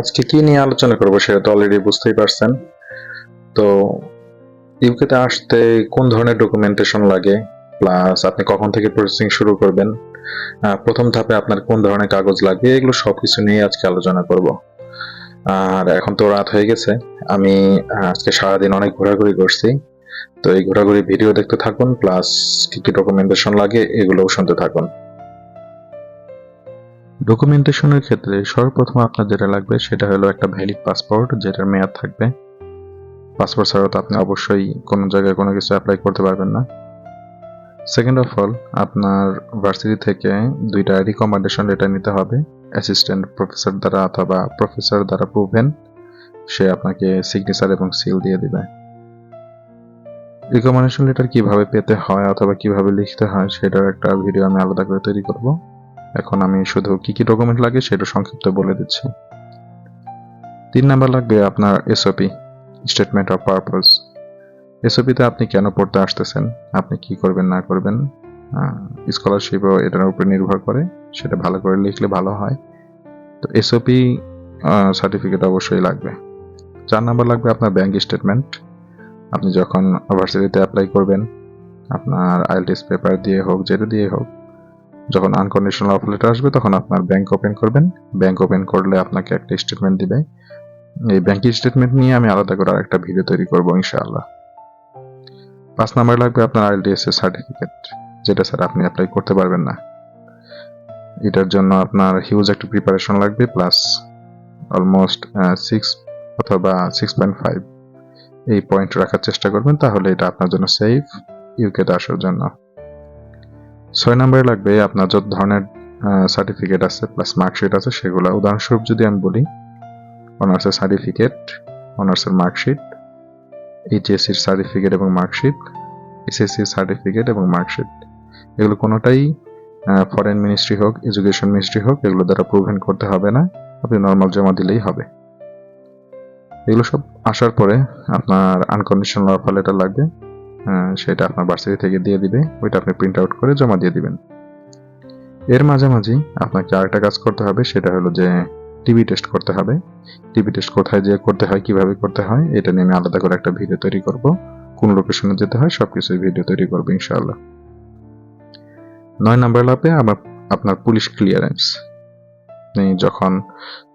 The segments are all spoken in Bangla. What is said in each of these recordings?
আজকে কি নিয়ে আলোচনা করব সেটা তো অলরেডি বুঝতেই পারছেন। তো ইউকেতে আসতে কোন ধরনের ডকুমেন্টেশন লাগে? প্লাস আপনি কখন থেকে প্রসেসিং শুরু করবেন? প্রথম ধাপে আপনার কোন ধরনের কাগজ লাগবে? এগুলো সব কিছু নিয়ে আজকে আলোচনা করব। আর এখন তো রাত হয়ে গেছে। আমি আজকে সারাদিন অনেক ঘোরাঘুরি করছি। তো এই ঘোরাঘুরি ভিডিও দেখতে থাকুন প্লাস কি কি ডকুমেন্টেশন লাগে, এগুলোও শুনতে থাকুন। ডকুমেন্টেশনের ক্ষেত্রে সর্বপ্রথম আপনার যেটা লাগবে সেটা হলো একটা ভ্যালিড পাসপোর্ট যেটার মেয়াদ থাকবে। পাসপোর্ট ছাড়া তো আপনি অবশ্যই কোনো জায়গায় কোনো কিছু অ্যাপ্লাই করতে পারবেন না। সেকেন্ড অফ অল আপনার ভার্সিটি থেকে দুইটা রিকমেন্ডেশন লেটার নিতে হবে। অ্যাসিস্ট্যান্ট প্রফেসর দ্বারা অথবা প্রফেসর দ্বারা প্রুভেন সে আপনাকে সিগনেচার এবং সিল দিয়ে দিবে। রিকমেন্ডেশন লেটার কীভাবে পেতে হয় অথবা কীভাবে লিখতে হয়, সেটার একটা ভিডিও আমি আলাদা করে তৈরি করব। এখন আমি শুধু কি কি ডকুমেন্ট লাগে সেটা সংক্ষিপ্ত বলে দিচ্ছি। তিন নাম্বার লাগবে আপনার এসওপি স্টেটমেন্ট অফ পারপাস এসওপিতে আপনি কেন পড়তে আসতেছেন? আপনি কি করবেন, না করবেন? স্কলারশিপও এটার উপরে নির্ভর করে, সেটা ভালো করে লিখলে ভালো হয়। তো এসওপি সার্টিফিকেট অবশ্যই লাগবে। চার নাম্বার লাগবে আপনার ব্যাংক স্টেটমেন্ট আপনি যখন ভার্সিটিতে অ্যাপ্লাই করবেন, আপনার আইএলটিএস পেপার দিয়ে হোক, যেটা দিয়ে হোক যখন আনকন্ডিশনাল অফ লেটার আসবে, তখন আপনার ব্যাংক ওপেন করবেন। ব্যাংক ওপেন করলে আপনাকে একটা স্টেটমেন্ট দিবে। এই ব্যাংক স্টেটমেন্ট নিয়ে আমি আলাদা করে আরেকটা ভিডিও তৈরি করব, ইনশাআল্লাহ। পাঁচ নাম্বার লাগবে আপনার আইএলটিএস এর সার্টিফিকেট যেটা স্যার আপনি অ্যাপ্লাই করতে পারবেন না। এটার জন্য আপনার হিউজ একটা প্রিপারেশন লাগবে প্লাস অলমোস্ট সিক্স অথবা সিক্স পয়েন্ট ফাইভ এই পয়েন্ট রাখার চেষ্টা করবেন, তাহলে এটা আপনার জন্য সেফ ইউকেতে আসার জন্য। ছয় নম্বরে লাগবে আপনার যত ধরনের সার্টিফিকেট আছে প্লাস মার্কশিট আছে সেগুলো। উদাহরণস্বরূপ যদি আমি বলি অনার্সের সার্টিফিকেট অনার্সের মার্কশিট এইচএসসির সার্টিফিকেট এবং মার্কশিট এসএসসির সার্টিফিকেট এবং মার্কশিট এগুলো কোনোটাই ফরেন মিনিস্ট্রি হোক এডুকেশন মিনিস্ট্রি হোক, এগুলো দ্বারা প্রুভেন করতে হবে না। আপনি নর্মাল জমা দিলেই হবে। এগুলো সব আসার পরে আপনার আনকন্ডিশনাল অফার লেটার লাগবে। সেটা আপনার ভার্সিটি থেকে দিয়ে দিবে, ওইটা আপনি প্রিন্ট আউট করে জমা দিয়ে দিবেন। এর মাঝামাঝি আপনাকে আরেকটা কাজ করতে হবে, সেটা হলো যে টিভি টেস্ট করতে হবে। টিভি টেস্ট কোথায় যেয়ে করতে হয়, কীভাবে করতে হয়, এটা নিয়ে আমি আলাদা করে একটা ভিডিও তৈরি করব। কোন লোকেশনে যেতে হয়, সবকিছুই ভিডিও তৈরি করব, ইনশাআল্লাহ। নয় নাম্বার লাগবে আমার, আপনার পুলিশ ক্লিয়ারেন্স যখন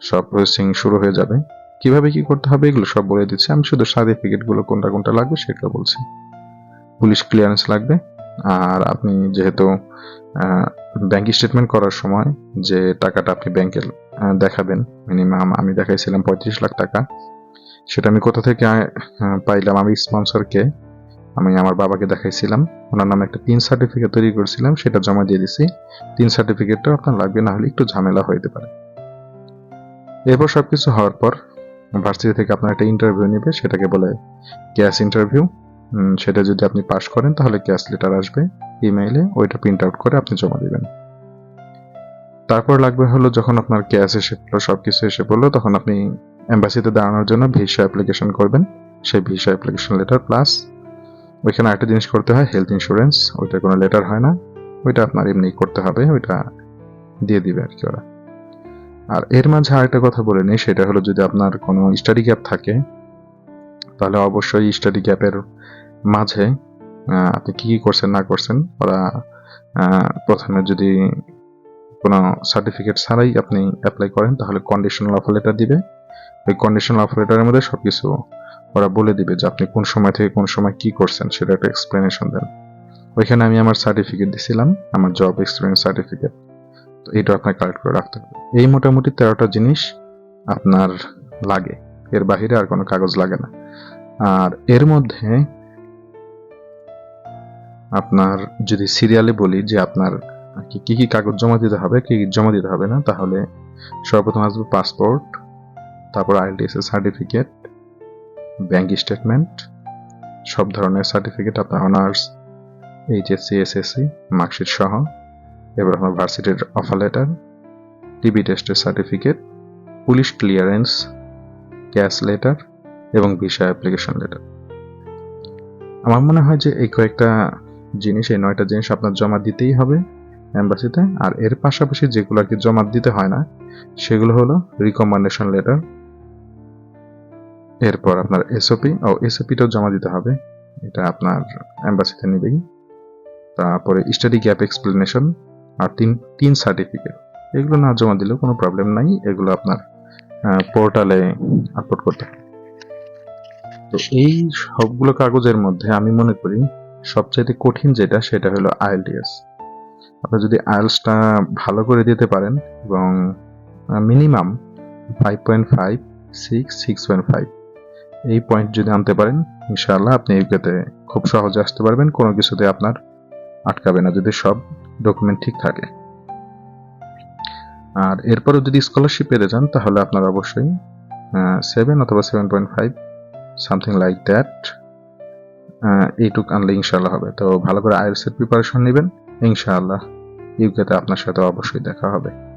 সব প্রসেসিং শুরু হয়ে যাবে, কীভাবে কি করতে হবে, এগুলো সব বলে দিচ্ছি। আমি শুধু সার্টিফিকেটগুলো কোনটা কোনটা লাগবে, সেগুলো বলছি। পুলিশ ক্লিয়ারেন্স লাগবে। আর আপনি যেহেতু ব্যাংক স্টেটমেন্ট করার সময় যে টাকাটা আপনি ব্যাংকে দেখাবেন মিনিমাম আমি দেখাইছিলাম পঁয়ত্রিশ লাখ টাকা, সেটা আমি কোথা থেকে পাইলাম? আমি স্পন্সরকে আমি আমার বাবাকে দেখাইছিলাম। ওনার নামে একটা তিন সার্টিফিকেট তৈরি করেছিলাম, সেটা জমা দিয়ে দিছি। তিন সার্টিফিকেটটা আপনার লাগবে, না হলে একটু ঝামেলা হইতে পারে। এরপর সবকিছু হওয়ার পর, ভার্সিটি থেকে আপনার একটা ইন্টারভিউ নেবে, সেটাকে বলে ক্যাশ ইন্টারভিউ সেটা যদি আপনি পাশ করেন, তাহলে ক্যাশ লেটার আসবে ইমেইলে ওইটা প্রিন্ট আউট করে আপনি জমা দিবেন। তারপর লাগবে হলো যখন আপনার ক্যাশ এসে পড়ল, সবকিছু এসে পড়ল, তখন আপনি এম্বাসিতে দাঁড়ানোর জন্য ভিসা অ্যাপ্লিকেশন করবেন। সেই ভিসা অ্যাপ্লিকেশন লেটার প্লাস ওইখানে একটা জিনিস করতে হয় হেলথ ইন্স্যুরেন্স ওইটা কোনো লেটার হয় না। ওইটা আপনার এমনি করতে হবে, ওইটা দিয়ে দিবে আর কি ওরা। আর এর মাঝে আরেকটা কথা বলে নিই, সেটা হলো যদি আপনার কোনো স্টাডি গ্যাপ থাকে, তাহলে অবশ্যই স্টাডি গ্যাপের মাঝে আপনি কি কি করছেন, না করছেন, ওরা প্রথমে যদি কোনো সার্টিফিকেট ছাড়াই আপনি অ্যাপ্লাই করেন, তাহলে কন্ডিশনাল অফার লেটার দিবে। ওই কন্ডিশনাল অফার লেটারের মধ্যে সব কিছু ওরা বলে দিবে যে আপনি কোন সময় থেকে কোন সময় কি করছেন, সেটা একটা এক্সপ্লেনেশন দেন। ওইখানে আমি আমার সার্টিফিকেট দিছিলাম, আমার জব এক্সপিরিয়েন্স সার্টিফিকেট তো এটা আপনার কালেক্ট করে রাখতে হবে। এই মোটামুটি তেরোটা জিনিস আপনার লাগে। এর বাহিরে আর কোনো কাগজ লাগে না। আর এর মধ্যে আপনার যদি সিরিয়ালে বলি যে আপনার কি কি কাগজ জমা দিতে হবে, কি কি জমা দিতে হবে না, তাহলে সর্বপ্রথম আসবে পাসপোর্ট তারপর আইএলটিএস এর সার্টিফিকেট ব্যাংক স্টেটমেন্ট সব ধরনের সার্টিফিকেট আপনার অনার্স এইচএসসি এসএসসি মার্কশিট সহ। এবার আপনার ভার্সিটির অফার লেটার টিবি টেস্টের certificate police clearance cash letter এবং ভিসা অ্যাপ্লিকেশন লেটার আমার মনে হয় যে এই কয়েকটা জিনিস, এই নয়টা জিনিস আপনার জমা দিতেই হবে এম্বাসিতে। আর এর পাশাপাশি যেগুলো আর কি জমা দিতে হয় না, সেগুলো হলো রিকমেন্ডেশন লেটার এরপর আপনার এসওপি ও এসওপিটাও জমা দিতে হবে। এটা আপনার অ্যাম্বাসিতে নেবেই। তারপরে স্টাডি গ্যাপ এক্সপ্লেনেশন আর তিন তিন সার্টিফিকেট এগুলো না জমা দিলেও কোনো প্রবলেম নাই, এগুলো আপনার পোর্টালে আপলোড করতে হবে। তো এই সবগুলো কাগজের মধ্যে আমি মনে করি সবচাইতে কঠিন যেটা, সেটা হলো আইএলটিএস। আপনি যদি আইএলসটা ভালো করে দিতে পারেন এবং minimum five point five six six point five এই পয়েন্ট যদি আনতে পারেন, ইনশাআল্লাহ আপনি ইউকেতে খুব সহজে আসতে পারবেন। কোনো কিছুতে আপনার আটকাবে না যদি সব ডকুমেন্ট ঠিক থাকে। আর এরপরেও যদি স্কলারশিপ পেতে চান, তাহলে আপনার অবশ্যই সেভেন অথবা seven point five something like that এইটুক আনলে ইনশাআল্লাহ হবে। তো ভালো করে আইএলস এর প্রিপারেশন নেবেন, ইনশাআল্লাহ ইউকেতে আপনার সাথে অবশ্যই দেখা হবে।